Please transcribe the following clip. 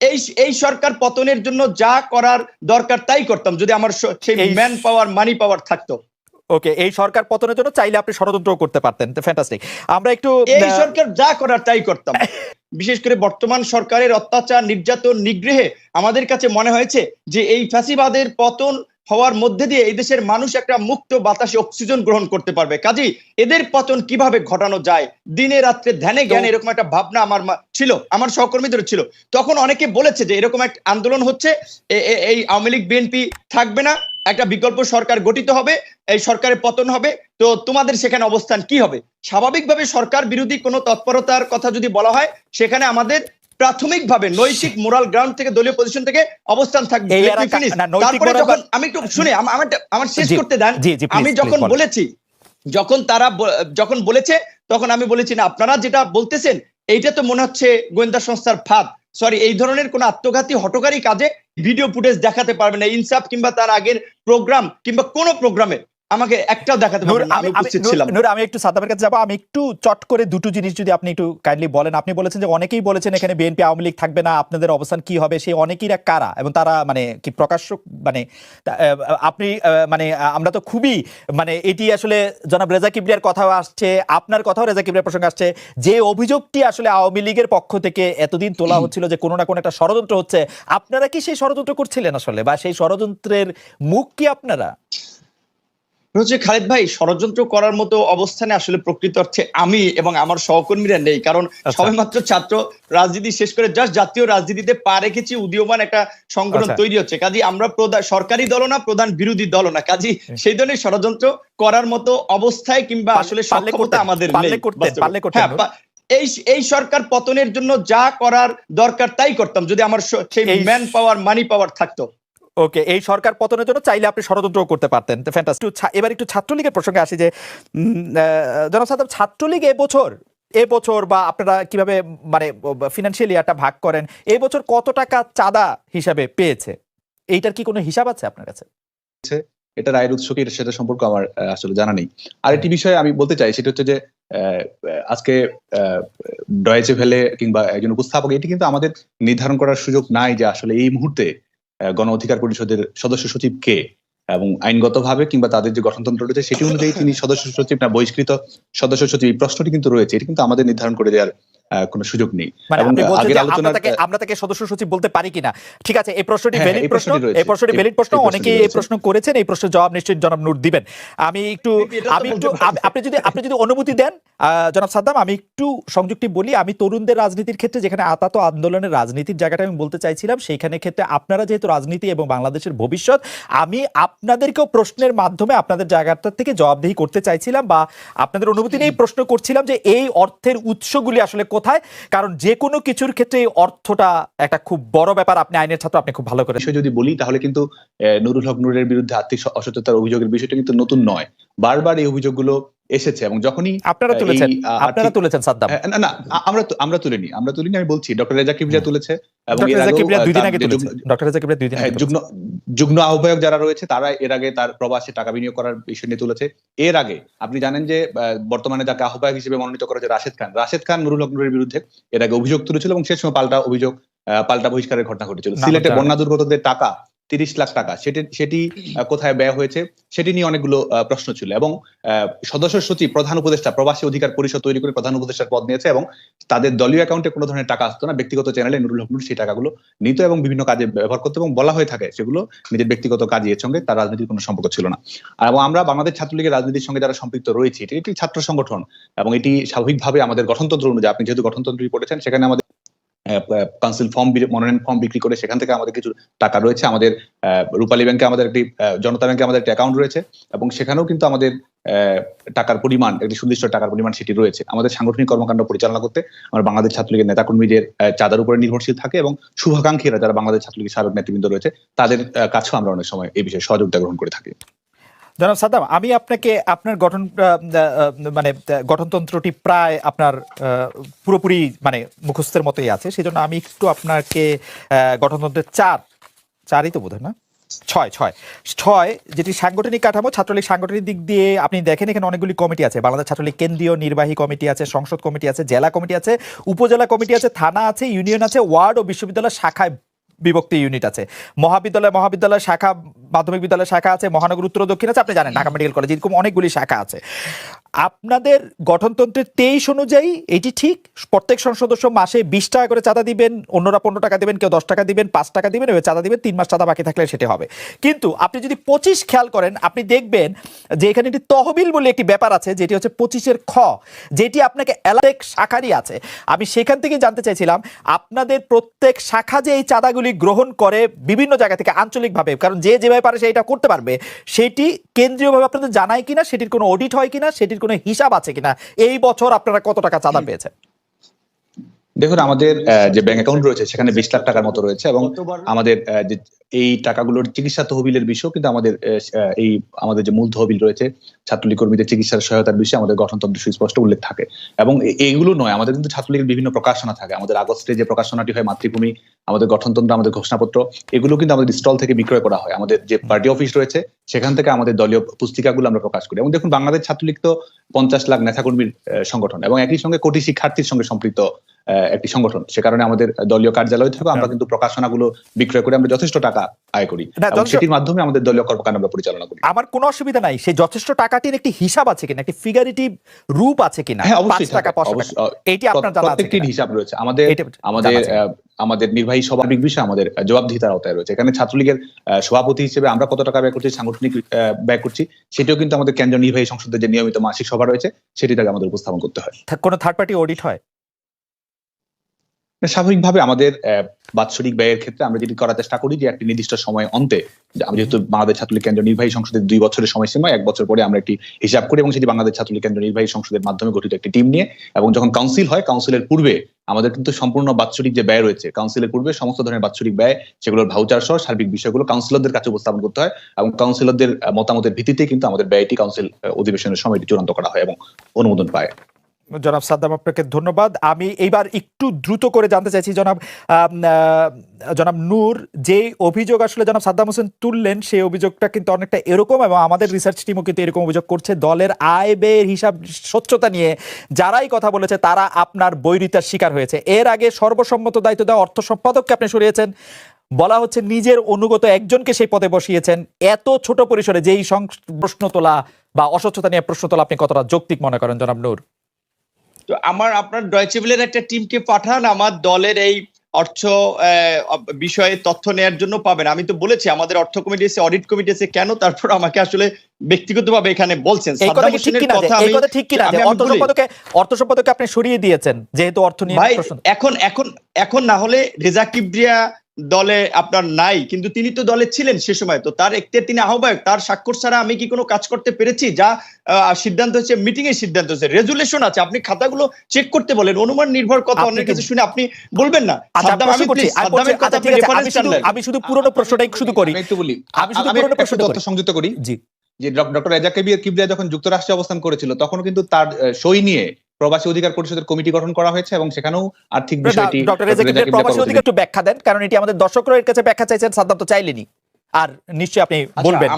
এই এই সরকার পতনের জন্য যা করার দরকার তাই করতাম যদি আমার সেই ম্যান পাওয়ার মানি পাওয়ার থাকতো। ওকে এই সরকার পতনের জন্য চাইলে আপনি ষড়যন্ত্র করতে পারতেন। ফ্যান্টাস্টিক আমরা একটু এই সরকার যা করার তাই করতাম। বিশেষ করে বর্তমান সরকারের অত্যাচার নির্যাতন নিগ্রহে আমাদের কাছে মনে হয়েছে যে এই ফ্যাসিবাদের পতন হওয়ার মধ্যে দিয়ে এই দেশের মানুষ একটা মুক্ত বাতাসে অক্সিজেন গ্রহণ করতে পারবে। কাজেই এদের পতন কীভাবে ঘটানো যায় দিনে রাত্রে ধ্যানে জ্ঞানে এরকম একটা ভাবনা আমার ছিল আমার সহকর্মীদের ছিল। তখন অনেকে বলেছে যে এরকম একটা আন্দোলন হচ্ছে এই আওয়ামী লীগ বিএনপি থাকবে না একটা বিকল্প সরকার গঠিত হবে এই সরকারের পতন হবে তো তোমাদের সেখানে অবস্থান কি হবে? স্বাভাবিকভাবে সরকার বিরোধী কোনো তৎপরতার কথা যদি বলা হয় সেখানে আমাদের প্রাথমিকভাবে নৈতিক মোরাল গ্রাউন্ড থেকে দলীয় পজিশন থেকে অবস্থান থাকবে। তারপরে যখন আমি একটু শুনে আমার আমার শেষ করতে দেন। আমি যখন বলেছি যখন তারা যখন বলেছে তখন আমি বলেছি না আপনারা যেটা বলতেছেন এইটা তো মনে হচ্ছে গোয়েন্দা সংস্থার ফাঁদ। সরি এই ধরনের কোন আত্মঘাতী হটকারী কাজে ভিডিও ফুটেজ দেখাতে পারবে না। ইনসাফ কিংবা তার আগের প্রোগ্রাম কিংবা কোন প্রোগ্রামে আমাকে একটাও দেখাতে নূর আমি একটু সাদ্দামের কাছে যাব। আমি একটু চট করে দুটো জিনিস যদি আপনি একটু কাইন্ডলি বলেন। আপনি বলেছেন যে অনেকেই বলেছেন এখানে বিএনপি আওয়ামী লীগ থাকবে না আপনাদের অবস্থান কি হবে সেই অনেকেইরা কারা? এবং তারা মানে কি প্রকাশ্য মানে আপনি মানে আমরা তো খুবই মানে এটি আসলে জনাব রেজা কিবরিয়ার কথাও আসছে আপনার কথাও রেজা কিবরিয়ার প্রসঙ্গে আসছে। যে অভিযোগটি আসলে আওয়ামী লীগের পক্ষ থেকে এতদিন তোলা হচ্ছিল যে কোনো না কোনো একটা ষড়যন্ত্র হচ্ছে আপনারা কি সেই ষড়যন্ত্র করছিলেন আসলে? বা সেই ষড়যন্ত্রের মুখ কি আপনারা? হচ্ছে খালেদ ভাই ষড়যন্ত্র করার মতো অবস্থানে আসলে প্রকৃত অর্থে আমি এবং আমার সহকর্মীরা নেই। কারণ আচ্ছা। সবেমাত্র ছাত্র রাজনীতি শেষ করে জাস্ট জাতীয় রাজনীতিতে পা রেখেছি উদীয়মান একটা সংগঠন আচ্ছা। তৈরি হচ্ছে। কাজী আমরা প্রধান সরকারি দল না প্রধান বিরোধী দল না। কাজী সেই ধরনের ষড়যন্ত্র করার মতো অবস্থায় কিংবা আসলে সক্ষমতা আমাদের নেই হ্যাঁ, এই এই সরকার পতনের জন্য যা করার দরকার তাই করতাম। যদি আমার সেই ম্যান পাওয়ার মানি পাওয়ার থাকতো। ওকে এই সরকার পতনের জন্য চাইলে আপনি ষড়যন্ত্র করতে পারতেন। ফ্যান্টাস্টিক এবার একটু ছাত্রলীগের প্রসঙ্গে আসি যে জনাব ছাত্রলীগ এবছর এবছর বা আপনারা কীভাবে মানে ফিনান্সিয়ালি একটা ভাগ করেন এবছর কত টাকা চাঁদা হিসাবে পেয়েছে? এইটার কি কোনো হিসাব আছে আপনার কাছে? এটা রায়ের উৎস কি এটার সাথে সম্পর্ক আমার আসলে জানা নেই। আর একটি বিষয়ে আমি বলতে চাই সেটা হচ্ছে যে আজকে ডয়েচে ভেলে কিংবা একজন উপস্থাপক এটি কিন্তু আমাদের নির্ধারণ করার সুযোগ নাই যে আসলে এই মুহূর্তে গণ অধিকার পরিষদের সদস্য সচিব কে? এবং আইনগতভাবে কিংবা তাদের যে গঠনতন্ত্র রয়েছে, সেটি অনুযায়ী তিনি সদস্য সচিব না, বহিষ্কৃত সদস্য সচিব এই প্রশ্নটি কিন্তু রয়েছে। এটি কিন্তু আমাদের নির্ধারণ করে দেওয়ার কোনো সুযোগ নেই। মানে আমরা তাকে সদস্য সচিব বলতে পারি কিনা? ঠিক আছে এই প্রশ্নটি ভ্যালিড প্রশ্ন এই প্রশ্নটি ভ্যালিড প্রশ্ন অনেকেই এই প্রশ্ন করেছেন এই প্রশ্নের জবাব নিশ্চয়ই জনাব নূর দিবেন। আমি একটু আমি একটু আপনি যদি আপনি যদি অনুমতি দেন জনাব সাদ্দাম আমি একটু সংযুক্তি বলি। আমি তরুণদের রাজনীতির ক্ষেত্রে যেখানে আতাত আন্দোলনের রাজনীতির জায়গাটা আমি বলতে চাইছিলাম সেইখানে ক্ষেত্রে আপনারা যেহেতু রাজনীতি এবং বাংলাদেশের ভবিষ্যৎ আমি আপনাদেরকেও প্রশ্নের মাধ্যমে আপনাদের জায়গাটা থেকে জবাবদিহি করতে চাইছিলাম বা আপনাদের অনুমতি নিয়েই প্রশ্ন করছিলাম যে এই অর্থের উৎসগুলি আসলে কোথায়? কারণ যে কোনো কিছুর ক্ষেত্রে অর্থটা একটা খুব বড় ব্যাপার। আপনি আইনের ছাত্র, আপনি খুব ভালো করে বিষয় যদি বলি, তাহলে কিন্তু নুরুল হক নুরের বিরুদ্ধে আর্থিক অসচেতার অভিযোগের বিষয়টা কিন্তু নতুন নয়। বারবার এই অভিযোগগুলো এসেছে এবং যখনই আপনারা তুলেছেন। আপনারা তুলেছেন সাদ্দাম। না না আমরা আমরা তুলিনি আমরা তুলিনি আমি বলছি ডক্টর রেজা কিবরিয়া তুলেছে এবং এর আগেও, দুই দিন আগে ডক্টর রেজা কিবরিয়া দুই দিন আগে যুগ্ম যুগ্ম আহ্বায়ক যারা রয়েছে তারা এর আগে তার প্রবাসে টাকা বিনিয়োগ করার বিষয় নিয়ে তুলেছে। এর আগে আপনি জানেন যে আহ, বর্তমানে যাকে আহ্বায়ক হিসেবে মনোনীত করা হয়েছে রাশেদ খান রাশেদ খান নুরুল হক নুরের বিরুদ্ধে এর আগে অভিযোগ তুলেছিল এবং সে সময় পাল্টা অভিযোগ আহ, পাল্টা বহিষ্কারের ঘটনা ঘটেছিল। সিলেটে বন্যা দুর্গতদের টাকা তিরিশ লাখ টাকা। সেটি সেটি কোথায় ব্যয় হয়েছে, সেটি নিয়ে অনেকগুলো প্রশ্ন ছিল এবং সদস্য সচিব, প্রধান উপদেষ্টা, প্রবাসী অধিকার পরিষদ তৈরি করে প্রধান উপদেষ্টার পদ নিয়েছে এবং তাদের দলীয় অ্যাকাউন্টে কোনো ধরনের টাকা আসতো না। ব্যক্তিগত চ্যানেলে নুরুল হক নুর সেই টাকাগুলো নিত এবং বিভিন্ন কাজে ব্যবহার করতো এবং বলা হয়ে থাকে সেগুলো নিজের ব্যক্তিগত কাজে এর সঙ্গে তার রাজনীতির কোনো সম্পর্ক ছিল না। এবং আমরা বাংলাদেশ ছাত্রলীগের রাজনীতির সঙ্গে যারা সম্পৃক্ত রয়েছে, এটি একটি ছাত্র সংগঠন এবং এটি স্বাভাবিকভাবে আমাদের গঠনতন্ত্র অনুযায়ী, আপনি যেহেতু গঠনতন্ত্র পড়েছেন, সেখানে আমাদের কাউন্সিল ফর্ম মনোনয়ন ফর্ম বিক্রি করে সেখান থেকে আমাদের কিছু টাকা রয়েছে। আমাদের রূপালী ব্যাংকে আমাদের একটি জনতা ব্যাংকে আমাদের একটি অ্যাকাউন্ট রয়েছে এবং সেখানেও কিন্তু আমাদের টাকার পরিমাণ, একটি সুনির্দিষ্ট টাকার পরিমাণ সেটি রয়েছে। আমাদের সাংগঠনিক কর্মকাণ্ড পরিচালনা করতে আমরা বাংলাদেশ ছাত্রলীগের নেতাকর্মীদের চাঁদার উপরে নির্ভরশীল থাকে এবং শুভাকাঙ্ক্ষীরা যারা বাংলাদেশ ছাত্রলীগের সাবেক নেতৃবৃন্দ রয়েছে, তাদের কাছেও আমরা অনেক সময় এই বিষয়ে সহযোগিতা গ্রহণ করে থাকি। জনাব সাদ্দাম আমি আপনাকে আপনার গঠন মানে গঠনতন্ত্রটি প্রায় আপনার পুরোপুরি মানে মুখস্থের মতোই আছে। সেই জন্য আমি একটু আপনাকে গঠনতন্ত্রের চার, চারই তো বোধ না? ছয় ছয়। ছয়, যেটি সাংগঠনিক কাঠামো, ছাত্রলীগ সাংগঠনিক দিক দিয়ে আপনি দেখেন, এখানে অনেকগুলি কমিটি আছে। বাংলাদেশ ছাত্রলীগ কেন্দ্রীয় নির্বাহী কমিটি আছে, সংসদ কমিটি আছে, জেলা কমিটি আছে, উপজেলা কমিটি আছে, থানা আছে, ইউনিয়ন আছে, ওয়ার্ড ও বিশ্ববিদ্যালয় শাখায় বিভক্তি ইউনিট আছে। মহাবিদ্যালয় মহাবিদ্যালয় শাখা, মাধ্যমিক বিদ্যালয় শাখা আছে, মহানগর উত্তর দক্ষিণ আছে, আপনি জানেন ঢাকা মেডিকেল কলেজ এরকম অনেকগুলি শাখা আছে। আপনাদের গঠনতন্ত্রের তেইশ অনুযায়ী এটি ঠিক? প্রত্যেক সংসদ সদস্য মাসে বিশ টাকা করে চাঁদা দিবেন, অন্যরা পনেরো টাকা দিবেন, কেউ দশ টাকা দিবেন, পাঁচ টাকা দিবেন এবার চাঁদা দিবেন, তিন মাস চাঁদা বাকি থাকলে সেটি হবে। কিন্তু আপনি যদি পঁচিশ খেয়াল করেন, আপনি দেখবেন যে এখানে একটি তহবিল বলে একটি ব্যাপার আছে, যেটি হচ্ছে পঁচিশের খ, যেটি আপনাকে এলাক শাখারই আছে। আমি সেখান থেকে জানতে চাইছিলাম, আপনাদের প্রত্যেক শাখা যে এই চাঁদাগুলি গ্রহণ করে বিভিন্ন জায়গা থেকে আঞ্চলিকভাবে, কারণ যে যেভাবে পারে সেটা করতে পারবে, সেটি কেন্দ্রীয়ভাবে আপনাদের জানায় কিনা, সেটির কোনো অডিট হয় কিনা, সেটির কোনো হিসাব আছে কিনা? এই বছর আপনারা কত টাকা চাঁদা পেয়েছেন? দেখুন আমাদের যে ব্যাংক অ্যাকাউন্ট রয়েছে সেখানে বিশ লাখ টাকার মতো রয়েছে এবং আমাদের যে এই টাকাগুলোর চিকিৎসা তহবিলের বিষয় কিন্তু আমাদের এই আমাদের যে মূল তহবিল রয়েছে ছাত্রলীগ কর্মীদের চিকিৎসার সহায়তার বিষয়ে আমাদের গঠনতন্ত্রে সুস্পষ্ট উল্লেখ থাকে। এবং এইগুলো নয় আমাদের কিন্তু ছাত্রলীগের বিভিন্ন প্রকাশনা থাকে। আমাদের আগস্টে যে প্রকাশনাটি হয় মাতৃভূমি আমাদের গঠনতন্ত্র আমাদের ঘোষণাপত্র এগুলো কিন্তু আমাদের স্টল থেকে বিক্রয় করা হয়। আমাদের যে পার্টি অফিস রয়েছে সেখান থেকে আমাদের দলীয় পুস্তিকাগুলো আমরা প্রকাশ করি। এবং দেখুন বাংলাদেশ ছাত্রলীগ তো পঞ্চাশ লাখ নেতাকর্মীর সংগঠন এবং একই সঙ্গে কোটি শিক্ষার্থীর সঙ্গে সম্পৃক্ত একটি সংগঠন। সে কারণে আমাদের দলীয় কার্যালয় থেকে আমরা কিন্তু প্রকাশনাগুলো বিক্রয় করে আমরা যথেষ্ট টাকা আয় করি। সেটির মাধ্যমে আমাদের দলীয় কর্মকাণ্ড আমরা পরিচালনা করি। আমার কোনো অসুবিধা নাই। সেই যথেষ্ট টাকাটির একটি হিসাব আছে কিনা একটি ফিগারিটিভ রূপ আছে কিনা? হ্যাঁ অবশ্যই টাকা এটি আপনার জানা আছে প্রত্যেকটির হিসাব রয়েছে। আমাদের আমাদের আমাদের নির্বাহী সভাপিক বিষয়ে আমাদের জবাবদিহিতার আওতায় রয়েছে। এখানে ছাত্রলীগের সভাপতি হিসেবে আমরা কত টাকা ব্যয় করছি সাংগঠনিক ব্যয় করছি সেটাও কিন্তু আমাদের কেন্দ্রীয় নির্বাহী সংসদের যে নিয়মিত মাসিক সভা রয়েছে সেটি তাকে আমাদের উপস্থাপন করতে হয়। কোনো থার্ড পার্টি অডিট হয়? স্বাভাবিকভাবে আমাদের বাৎসরিক ব্যয়ের ক্ষেত্রে আমরা যেটি করার চেষ্টা করি যে একটি নির্দিষ্ট সময় অন্তে, আমি যেহেতু বাংলাদেশ ছাত্রলীগ কেন্দ্র নির্বাহী সংসদের দুই বছরের সময়সীমা, এক বছর পরে আমরা একটি হিসাব করি এবং সেটি বাংলাদেশ ছাত্রলীগ কেন্দ্র নির্বাহী সংসদের মাধ্যমে গঠিত একটি টিম নিয়ে এবং যখন কাউন্সিল হয়, কাউন্সিলের পূর্বে আমাদের কিন্তু সম্পূর্ণ বাৎসরিক যে ব্যয় রয়েছে, কাউন্সিলের পূর্বে সমস্ত ধরনের বাৎসরিক ব্যয়, সেগুলোর ভাউচার সহ সার্বিক বিষয়গুলো কাউন্সিলরদের কাছে উপস্থাপন করতে হয় এবং কাউন্সিলরদের মতামতের ভিত্তিতে কিন্তু আমাদের ব্যয়টি কাউন্সিল অধিবেশনের সময়টি চূড়ান্ত করা হয় এবং অনুমোদন পায়। জনাব সাদ্দাম আপনাকে ধন্যবাদ। আমি এইবার একটু দ্রুত করে জানতে চাইছি, জনাব জনাব নূর, যে অভিযোগ আসলে জনাব সাদ্দাম হোসেন তুললেন, সেই অভিযোগটা কিন্তু অনেকটা এরকম এবং আমাদের রিসার্চ টিমও কিন্তু এরকম অভিযোগ করছে। দলের আয় ব্যয়ের হিসাব স্বচ্ছতা নিয়ে যারাই কথা বলেছে, তারা আপনার বৈরিতার শিকার হয়েছে। এর আগে সর্বসম্মত দায়িত্ব দেওয়া অর্থ সম্পাদককে আপনি সরিয়েছেন। বলা হচ্ছে নিজের অনুগত একজনকে সেই পদে বসিয়েছেন। এত ছোট পরিসরে যেই প্রশ্ন তোলা বা অস্বচ্ছতা নিয়ে প্রশ্ন তোলা আপনি কতটা যৌক্তিক মনে করেন, জনাব নূর? তো আমার আপনার ডয়চেভিলের একটা টিমকে পাঠান আমার দলের এই অর্থ বিষয়ে তথ্য নেয়ার জন্য পাবেন আমি তো বলেছি আমাদের অর্থ কমিটি এসে অডিট কমিটি এসে কেন তারপর আমাকে আসলে ব্যক্তিগতভাবে এখানে বলছেন এই কথা ঠিক কিনা এই কথা ঠিক কিনা অর্থ। সম্পাদকে অর্থ সম্পাদকে আপনি সরিয়ে দিয়েছেন যেহেতু অর্থ নিয়ে ভাই এখন এখন এখন না হলে রেজা কিবরিয়া দলে আপনার নাই কিন্তু তিনি তো দলে ছিলেন সে সময় তো তার একতে তিনি আহ্বায়ক তার স্বাক্ষর ছাড়া আমি কি কোনো কাজ করতে পেরেছি? যা আহ, সিদ্ধান্ত হচ্ছে মিটিং এর সিদ্ধান্ত হচ্ছে রেজুলেশন আছে আপনি খাতাগুলো চেক করতে বলেন অনুমান নির্ভর কথা অনেক কিছু শুনে আপনি বলবেন না। আচ্ছা আমি আচ্ছা, আমি শুধু শুধু প্রশ্নটাই শুধু করি। আমি একটু বলি। আমি শুধু পুরনো প্রশ্নটা সংযুক্ত করি। জি। যে ডক্টর রেজা কেবির কিবরিয়া যখন যুক্তরাষ্ট্রে অবস্থান করেছিল তখন কিন্তু তার সই নিয়ে প্রবাসী অধিকার পরিষদের কমিটি গঠন করা হয়েছে এবং সেখানেও আর্থিক বিষয়টি ডক্টর প্রবাসী অধিকার একটু ব্যাখ্যা দেন কারণ এটি আমাদের দর্শকরা এর কাছে ব্যাখ্যা চাইছেন সাদ্দাম তো চাইলেনি আর নিশ্চয়ই আপনি আচ্ছা, বলবেন